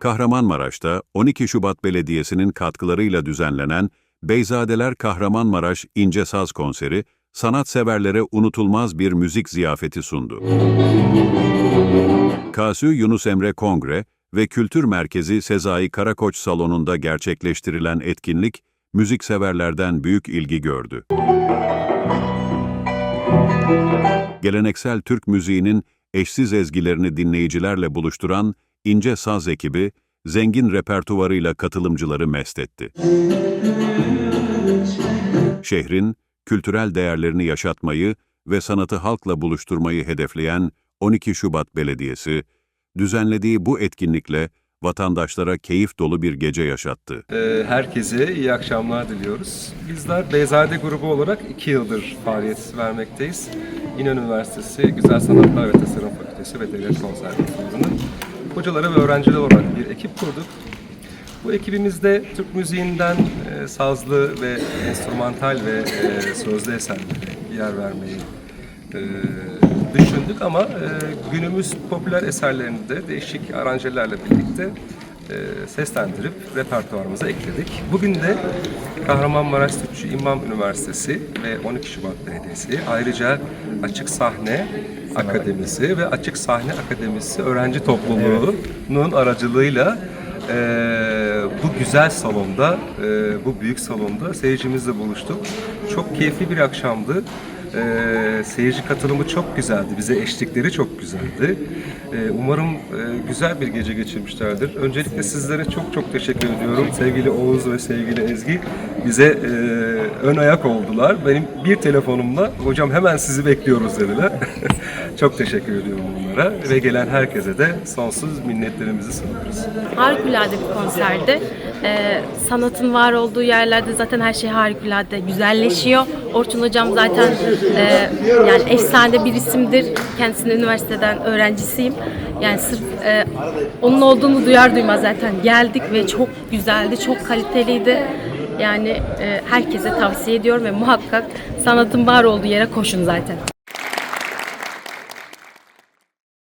Kahramanmaraş'ta 12 Şubat Belediyesi'nin katkılarıyla düzenlenen Beyzadeler Kahramanmaraş İnce Saz Konseri, sanatseverlere unutulmaz bir müzik ziyafeti sundu. KSÜ Yunus Emre Kongre ve Kültür Merkezi Sezai Karakoç Salonu'nda gerçekleştirilen etkinlik, müzikseverlerden büyük ilgi gördü. Geleneksel Türk müziğinin eşsiz ezgilerini dinleyicilerle buluşturan İnce Saz ekibi, zengin repertuvarıyla katılımcıları mest etti. Şehrin kültürel değerlerini yaşatmayı ve sanatı halkla buluşturmayı hedefleyen 12 Şubat Belediyesi, düzenlediği bu etkinlikle vatandaşlara keyif dolu bir gece yaşattı. Ee, Herkese iyi akşamlar diliyoruz. Bizler Beyzade grubu olarak iki yıldır faaliyet vermekteyiz. İnönü Üniversitesi Güzel Sanatlar ve Tasarım Fakültesi ve Devlet Konservatuvarı'nın hocaları ve öğrencileri olarak bir ekip kurduk. Bu ekibimizde Türk müziğinden e, sazlı ve enstrümantal ve e, sözlü eserlere yer vermeyi e, düşündük ama e, günümüz popüler eserlerini de değişik aranjelerle birlikte e, seslendirip repertuarımıza ekledik. Bugün de Kahramanmaraş Türkçü İmam Üniversitesi ve 12 Şubat Belediyesi ayrıca Açık Sahne Akademisi ve Açık Sahne Akademisi öğrenci topluluğunun aracılığıyla e, bu güzel salonda, e, bu büyük salonda seyircimizle buluştuk. Çok keyifli bir akşamdı. E, seyirci katılımı çok güzeldi. Bize eşlikleri çok güzeldi. E, umarım e, güzel bir gece geçirmişlerdir. Öncelikle sizlere çok çok teşekkür ediyorum. Sevgili Oğuz ve sevgili Ezgi bize e, ön ayak oldular. Benim bir telefonumla hocam hemen sizi bekliyoruz dediler. çok teşekkür ediyorum onlara ve gelen herkese de sonsuz minnetlerimizi sunuyoruz. Harikulade bir konserdi. Ee, sanatın var olduğu yerlerde zaten her şey harikulade güzelleşiyor. Orçun Hocam zaten e, yani efsane bir isimdir. Kendisinin üniversiteden öğrencisiyim. Yani sırf e, onun olduğunu duyar duymaz zaten geldik ve çok güzeldi, çok kaliteliydi. Yani e, herkese tavsiye ediyorum ve muhakkak sanatın var olduğu yere koşun zaten.